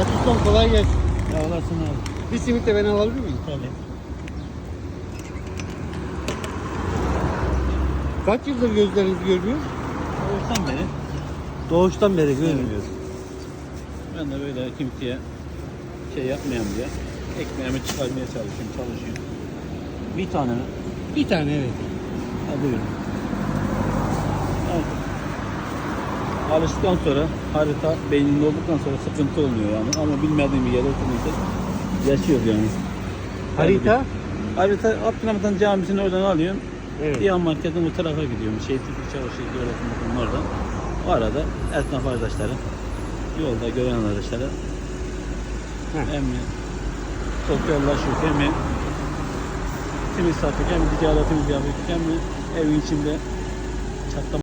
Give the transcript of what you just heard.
Ustam kolay gelsin. Ya olasın abi. Bir simit de ben alabilir miyim? Tabii. Kaç yıldır gözleriniz görmüyor? Doğuştan beri. Doğuştan beri görmüyor. Ben de böyle kimseye şey yapmayayım diye ekmeğimi çıkarmaya çalışıyorum, çalışıyorum. Bir tane mi? Bir tane evet. Ha buyurun. Evet. Alıştıktan sonra harita beyninde olduktan sonra sıkıntı olmuyor yani. Ama bilmediğim bir yere oturunca yaşıyor yani. Harita? Harita Abdülhamid'in camisini oradan alıyorum. Evet. Bir an marketin bu tarafa gidiyorum. Şey Tifik Çarşı Devleti'nin oradan. O arada esnaf arkadaşları yolda gören arkadaşlara hem sosyallaşıyor hem simit sattık hem ticaretimizi yapıyoruz hem evin içinde çatlama